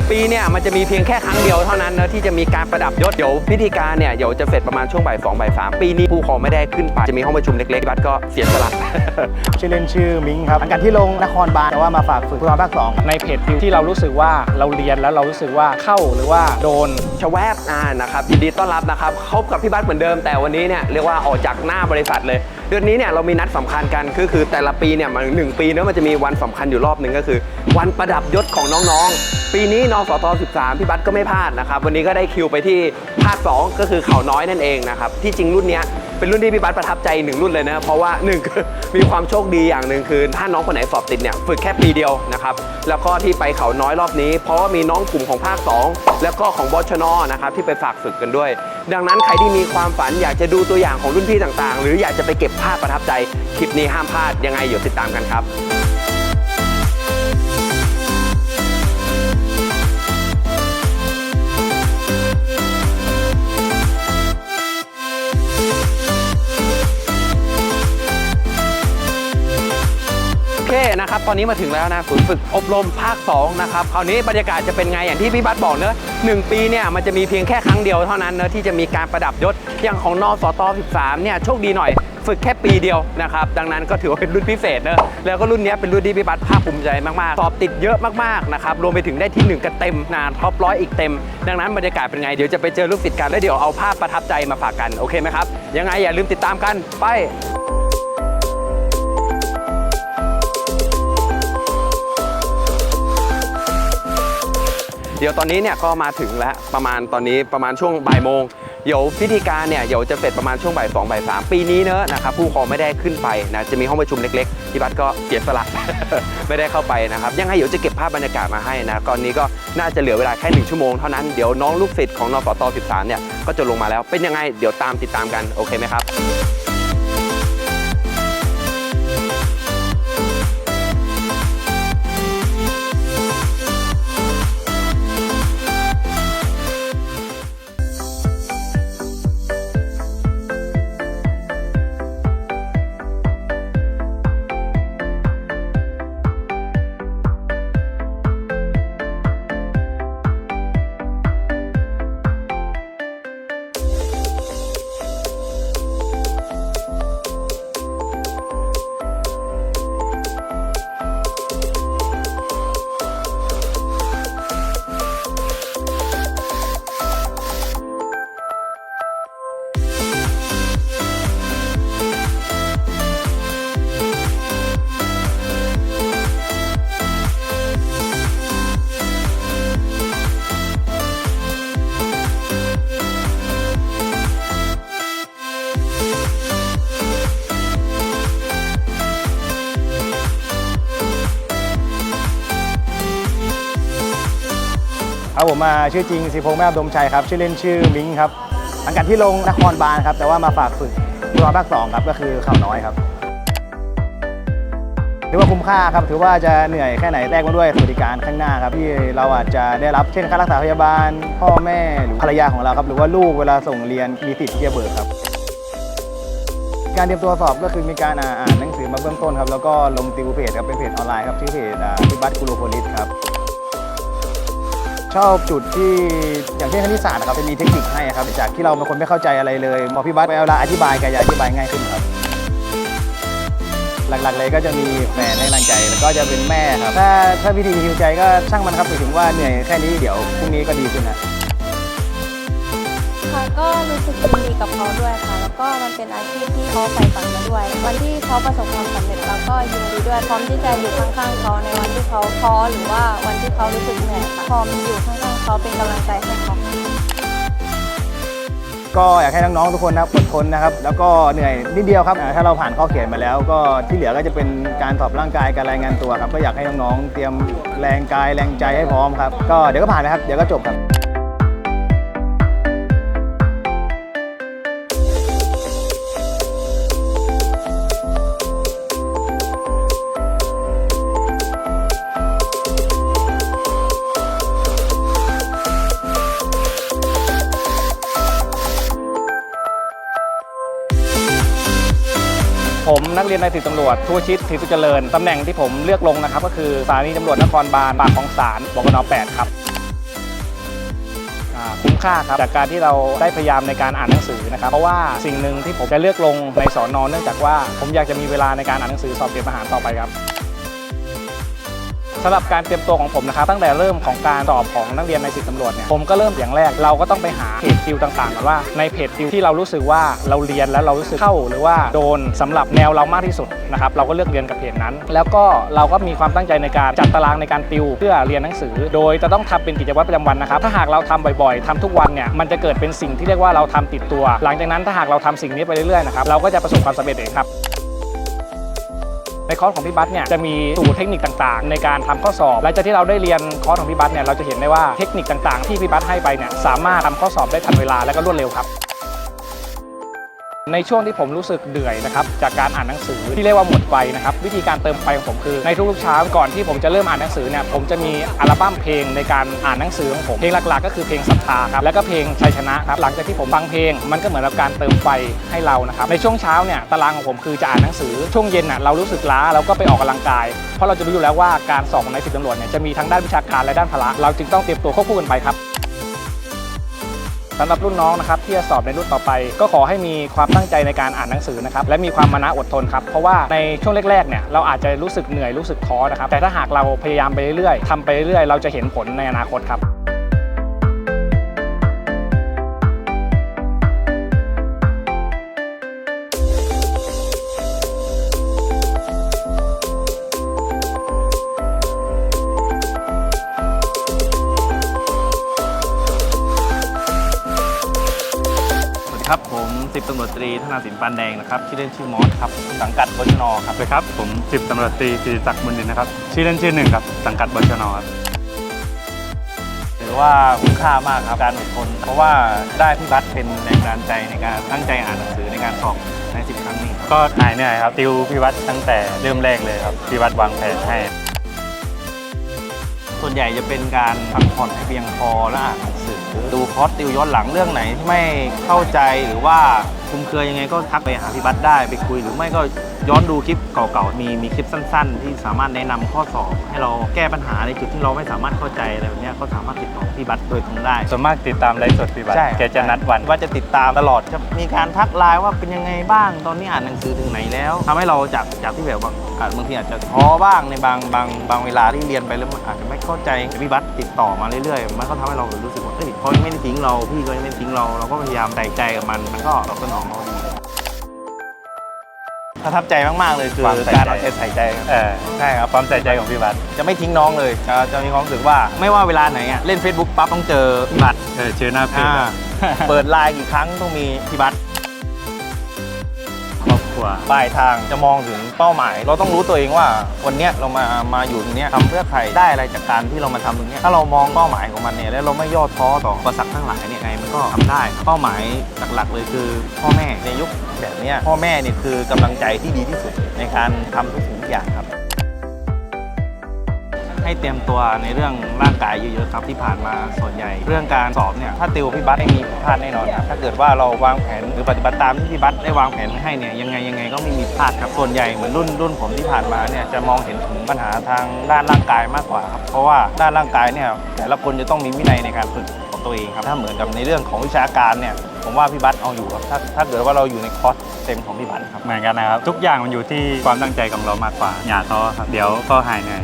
1 ปีเนี่ยมันจะมีเพียงแค่ครั้งเดียวเท่านั้นนะที่จะมีการประดับยศเดี๋ยวพิธีการเนี่ยเดี๋ยวจะเสร็จประมาณช่วงบ่ายสองบ่ายสามปีนี้ผู้ครองไม่ได้ขึ้นไปจะมีห้องประชุมเล็กๆบัตรก็เสียสละ ชื่อเล่นชื่อมิงครับสังกัดที่ลงนครบาลแต่ว่ามาฝากฝึกผู้กองภาคสองในเพจดิวที่เรารู้สึกว่าเราเรียนแล้วเรารู้สึกว่าเข้าหรือว่าโดนชแวบอ่านะครับยินดีต้อนรับนะครับคบกับพี่บัสเหมือนเดิมแต่วันนี้เนี่ยเรียกว่าออกจากหน้าบริษัทเลย เดือนนี้เนี่ยเรามีนัดสำคัญกันคือคือแต่ละปีเนี่ยมันหนึ่งปีเนอะมันจะมีวันสำคัญอยู่รอบหนึ่งก็คือ วันประดับยศของน้องๆ ปีนี้นสต13 พี่บัสก็ไม่พลาดนะครับ วันนี้ก็ได้คิวไปที่ภาค 2 ก็คือเขาน้อยนั่นเองนะครับ ที่จริงรุ่นนี้เป็นรุ่นที่พี่บัสประทับใจหนึ่งรุ่นเลยนะ เพราะว่าหนึ่งคือมีความโชคดีอย่างหนึ่งคือ ถ้าน้องคนไหนสอบติดเนี่ยฝึกแค่ปีเดียวนะครับ แล้วก็ที่ไปเขาน้อยรอบนี้ เพราะว่ามีน้องกลุ่มของภาค 2 แล้วก็ของบชนนะครับที่ไปฝากฝึกกันด้วย ดังนั้นใครที่มีความฝันอยากจะดูตัวอย่างของรุ่นพี่ต่างๆ หรืออยากจะไปเก็บภาพประทับใจคลิปนี้ห้ามพลาดยังไงเดี๋ยวติดตามกันครับ นะครับตอนนี้มาถึงแล้วนะศูนย์ฝึกอบรมภาค2นะครับคราวนี้บรรยากาศจะเป็นไงอย่างที่พี่บัสบอกเนอะหนึ่งปีเนี่ยมันจะมีเพียงแค่ครั้งเดียวเท่านั้นเนอะที่จะมีการประดับยศอย่างของนอสต13เนี่ยโชคดีหน่อยฝึกแค่ปีเดียวนะครับดังนั้นก็ถือว่าเป็นรุ่นพิเศษเนอะแล้วก็รุ่นนี้เป็นรุ่นที่พี่บัสภาคภูมิใจมากๆสอบติดเยอะมากๆนะครับรวมไปถึงได้ที่หนึ่งกันเต็มนานท็อปร้อยอีกเต็ม ดังนั้นบรรยากาศเป็นไงเดี๋ยวจะไปเจอลูกศิษย์กันแล้วเดี๋ยวเอาภาพประทับใจมาฝากกันโอเคไหมครับยังไงอย่าลืมติดตามกันไป เดี๋ยวตอนนี้เนี่ยก็มาถึงแล้วประมาณตอนนี้ประมาณช่วงบ่ายโมงเดี๋ยวพิธีการเนี่ยเดี๋ยวจะเสร็จประมาณช่วงบ่ายสองบ่ายสามปีนี้เนอะนะครับผู้ครองไม่ได้ขึ้นไปนะจะมีห้องประชุมเล็กๆที่บัตก็เสียสละ ไม่ได้เข้าไปนะครับยังไงเดี๋ยวจะเก็บภาพบรรยากาศมาให้นะตอนนี้ก็น่าจะเหลือเวลาแค่หนึ่งชั่วโมงเท่านั้นเดี๋ยวน้องลูกศิษย์ของนสต13เนี่ยก็จะลงมาแล้วเป็นยังไงเดี๋ยวตามติดตามกันโอเคไหมครับ ครับผมมาชื่อจริงสิพงษ์แม่ดมชัยครับ ชื่อเล่นชื่อมิงครับสังกัดที่ลงนครบาลครับแต่ว่ามาฝากฝึกผู้กองภาคสองครับก็คือเขาวน้อยครับถือว่าคุ้มค่าครับถือว่าจะเหนื่อยแค่ไหนแลกมาด้วยสวัสดิการข้างหน้าครับที่เราอาจจะได้รับเช่นค่ารักษาพยาบาล พ่อแม่หรือภรรยาของเราครับหรือว่าลูกเวลาส่งเรียนมีสิทธิ์ที่จะเบิกครับ การเตรียมตัวสอบก็คือมีการอ่านหนังสือมาเบื้องต้นครับแล้วก็ลงติวเพจครับเป็นเพจออนไลน์ครับชื่อเพจพิบัตกูโรโพลิสครับ ชอบจุดที่อย่างเช่นคณิตศาสตร์นะครับจะมีเทคนิคให้ครับจากที่เราเป็นคนไม่เข้าใจอะไรเลยพอพี่บัสเวลาอธิบายก็จะอธิบายง่ายขึ้นครับ หลักๆเลยก็จะมีแฟนให้กำลังใจแล้วก็จะเป็นแม่ครับ ถ้าถ้าวิธีฮิวใจก็ช่างมันครับถึงว่าเหนื่อยแค่นี้เดี๋ยวพรุ่งนี้ก็ดีขึ้นนะ คะก็รู้สึกยินดีกับเขาด้วยค่ะ แล้วก็มันเป็นอาชีพที่เขาใฝ่ฝันมาด้วย วันที่เขาประสบความสำเร็จเราก็ยินดีด้วยพร้อมที่จะอยู่ข้างๆเขาในวันที่เขาท้อหรือว่าวันที่เขารู้สึกเหนื่อยค่ะพร้อมอยู่ข้างๆเขาเป็นกำลังใจให้เขาก็อยากให้น้องๆทุกคนนะครับอดทนนะครับ แล้วก็เหนื่อยนิดเดียวครับอ่าถ้าเราผ่านข้อเขียนมาแล้ว ก็ที่เหลือก็จะเป็นการสอบร่างกายการรายงานตัวครับ ก็อยากให้น้องๆเตรียมแรงกายแรงใจให้พร้อมครับ ก็เดี๋ยวก็ผ่านนะครับ เดี๋ยวก็จบครับ กเรียนนายสิบตำรวจทั่วชิดศรีสุเจริญตำแหน่งที่ผมเลือกลงนะครับ ก็คือสถานีตำรวจนครบาลปากของศาลบกน8ครับคุ้มค่าครับจากการที่เราได้พยายามในการอ่านหนังสือนะครับ เพราะว่าสิ่งหนึ่งที่ผมจะเลือกลงในสอนอนเนื่องจากว่าผมอยากจะมีเวลาในการอ่านหนังสือสอบเตรียมหารต่อไปครับ สำหรับการเตรียมตัวของผมนะครับตั้งแต่เริ่มของการสอบของนักเรียนในสิบตำรวจเนี่ยผมก็เริ่มอย่างแรกเราก็ต้องไปหาเพจติวต่างๆก่อนว่าในเพจติวที่เรารู้สึกว่าเราเรียนแล้วเรารู้สึกเข้า หรือว่าโดนสำหรับแนวเรามากที่สุดนะครับเราก็เลือกเรียนกับเพจนั้น แล้วก็เราก็มีความตั้งใจในการจัดตารางในการติวเพื่อเรียนหนังสือ โดยจะต้องทำเป็นกิจวัตรประจำวันนะครับถ้าหากเราทำบ่อยๆทำทุกวันเนี่ยมันจะเกิดเป็นสิ่งที่เรียกว่าเราทำติดตัว หลังจากนั้นถ้าหากเราทำสิ่งนี้ไปเรื่อยๆนะครับเราก็จะประสบความสำเร็จเองครับ ในคอร์สของพี่บัตเนี่ยจะมีสูตรเทคนิคต่างๆ ในการทำข้อสอบหลังจากที่เราได้เรียนคอร์สของพี่บัตเนี่ยเราจะเห็นได้ว่าเทคนิคต่างๆ ที่พี่บัตให้ไปเนี่ยสามารถทำข้อสอบได้ทันเวลาและก็รวดเร็วครับ ในช่วงที่ผมรู้สึกเหนื่อยนะครับจากการอ่านหนังสือที่เรียกว่าหมดไฟนะครับวิธีการเติมไฟของผมคือในทุกๆเช้าก่อนที่ผมจะเริ่มอ่านหนังสือเนี่ยผมจะมีอัลบั้มเพลงในการอ่านหนังสือของผมเพลงหลักๆ ก็คือเพลงศรัทธาครับแล้วก็เพลงชัยชนะครับหลังจากที่ผมฟังเพลง มันก็เหมือนกับการเติมไฟให้เรานะครับในช่วงเช้าเนี่ยตารางของผมคือจะอ่านหนังสือช่วงเย็นน่ะเรารู้สึกล้าเราก็ไปออกกำลังกาย เพราะเราจะรู้อยู่แล้วว่าการสอบของนสิบตำรวจเนี่ยจะมีทั้งด้านวิชาการและด้านพละเราจึงต้องเตรียมตัวควบคู่กันไปครับ สำหรับรุ่นน้องนะครับที่จะสอบในรุ่นต่อไป ก็ขอให้มีความตั้งใจในการอ่านหนังสือนะครับและมีความมานะอดทนครับเพราะว่าในช่วงแรกๆเนี่ยเราอาจจะรู้สึกเหนื่อยรู้สึกท้อนะครับแต่ถ้าหากเราพยายามไปเรื่อยๆทำไปเรื่อยๆเราจะเห็นผลในอนาคตครับ วจตรีธนาสินปานแดงนะครับชื่อเล่นชื่อมอสครับสังกัดบชนครับสวัสดีครับ ผมสิบตำรวจตรีศิริศักดิ์มุนดินนะครับ ชื่อเล่นชื่อหนึ่งครับ สังกัดบชนครับถือว่าคุ้มค่ามากครับการอดทน เพราะว่าได้พี่บัตเป็นแรงบันดาลใจในการตั้งใจอ่านหนังสือในการสอบในสิบครั้งนี้ก็หายเหนื่อยครับติวพิวัตรตั้งแต่เริ่มแรกเลยครับพิวัตรวางแผนให้ ส่วนใหญ่จะเป็นการพักผ่อนให้เพียงพอและอ่านหนังสือดูคอร์สติวย้อนหลังเรื่องไหนที่ไม่เข้าใจหรือว่าคลุมเครือยังไงก็ทักไปหาพี่บัตได้ไปคุยหรือไม่ก็ย้อนดูคลิปเก่าๆ มีมีคลิปสั้น ๆ ที่สามารถแนะนำข้อสอบ ให้เราแก้ปัญหาในจุดที่เราไม่สามารถเข้าใจอะไรแบบเนี้ยก็สามารถติดต่อพี่บัตโดยตรงได้ส่วนมากติดตามไลฟ์สดพิวัตรใช่แกจะนัดวันว่าจะติดตามตลอดจะมีการทักไลน์ว่าเป็นยังไงบ้าง ตอนนี้อ่านหนังสือถึงไหนแล้วทำให้เราจากจากที่แบบว่าอาจบางทีอาจจะท้อบ้างในบางบางบางเวลาที่เรียนไปแล้วมันอาจจะไม่เข้าใจแต่พี่บัตติดต่อมาเรื่อยๆ มันก็ทำให้เรารู้สึกว่าเอ้ยเขายังไม่ได้ทิ้งเราพี่ก็ยังไม่ได้ทิ้งเราเราก็พยายามใส่ใจกับมันมันก็ตอบสนองเราดีประทับใจมากๆเลยคือความใส่การใจเอาใจใส่ใจครับเออใช่ครับความใส่ใจของพิวัตรจะไม่ทิ้งน้องเลยจะจะมีความรู้สึกว่าไม่ว่าเวลาไหนอะเล่น Facebook ปั๊บต้องเจอพี่บัตเออเชื่อหน้าเพจอ่าครับเปิดไลน์กี่ครั้งต้องมีพี่บัตคร ว่าปลายทางจะมองถึงเป้าหมาย เราต้องรู้ตัวเองว่าวันเนี้ยเรามามาอยู่ตรงเนี้ยทำเพื่อใครได้อะไรจากการที่เรามาทำตรงเนี้ยถ้าเรามองเป้าหมายของมันเนี่ยแล้วเราไม่ย่อท้อต่ออุปสรรคทั้งหลายเนี่ยไงมันก็ทำได้เป้าหมายหลักๆเลยคือพ่อแม่ในยุคแบบเนี้ยพ่อแม่เนี่ยคือกำลังใจที่ดีที่สุดในการทำทุกสิ่งทุกอย่างครับ ให้เตรียมตัวในเรื่องร่างกายเยอะๆครับที่ผ่านมาส่วนใหญ่ เรื่องการสอบเนี่ยถ้าติวพี่บัตไม่มีพลาดแน่นอนครับถ้าเกิดว่าเราวางแผนหรือปฏิบัติตามที่พี่บัตได้วางแผนให้เนี่ยยังไงยังไงก็ไม่มีพลาดครับส่วนใหญ่เหมือนรุ่นรุ่นผมที่ผ่านมาเนี่ยจะมองเห็นถึงปัญหาทางด้านร่างกายมากกว่าครับเพราะว่าด้านร่างกายเนี่ยแต่ละคนจะต้องมีวินัยในการฝึกของตัวเองครับถ้าเหมือนกับในเรื่องของวิชาการเนี่ยผมว่าพี่บัตเอาอยู่ครับถ้าถ้าเกิดว่าเราอยู่ในคอร์สเต็มของพี่บัตครับเหมือนกันนะครับ ทุกอย่างมันอยู่ที่ความตั้งใจของเรามากกว่าอย่าท้อครับเดี๋ยวก็หายเหนื่อย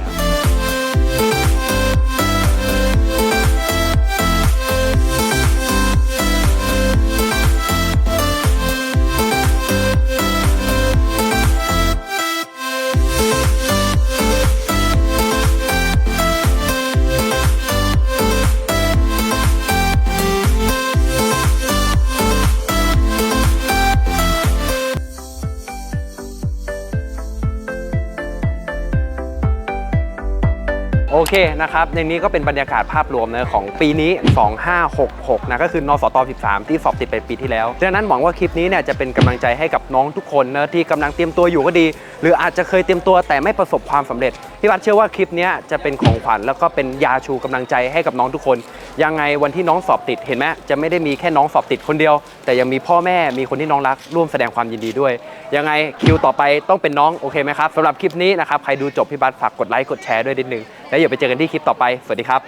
เคนะครับ ในนี้ก็เป็นบรรยากาศภาพรวมนะของปีนี้ 2566 นะก็คือนสต 13 ที่สอบติดไปปีที่แล้วดังนั้นหวังว่าคลิปนี้เนี่ยจะเป็นกำลังใจให้กับน้องทุกคนนะที่กำลังเตรียมตัวอยู่ก็ดี หรืออาจจะเคยเตรียมตัวแต่ไม่ประสบความสำเร็จพี่วัดเชื่อว่าคลิปนี้จะเป็นของขวัญแล้วก็เป็นยาชูกำลังใจให้กับน้องทุกคน ยังไงวันที่น้องสอบติดเห็นไหมจะไม่ได้มีแค่น้องสอบติดคนเดียว แต่ยังมีพ่อแม่มีคนที่น้องรักร่วมแสดงความยินดีด้วย ยังไงคิวต่อไปต้องเป็นน้องโอเคไหมครับสำหรับคลิปนี้นะครับใครดูจบพี่บัสฝากกดไลค์กดแชร์ด้วยนิดนึง แล้วอย่าไปเจอกันที่คลิปต่อไป สวัสดีครับ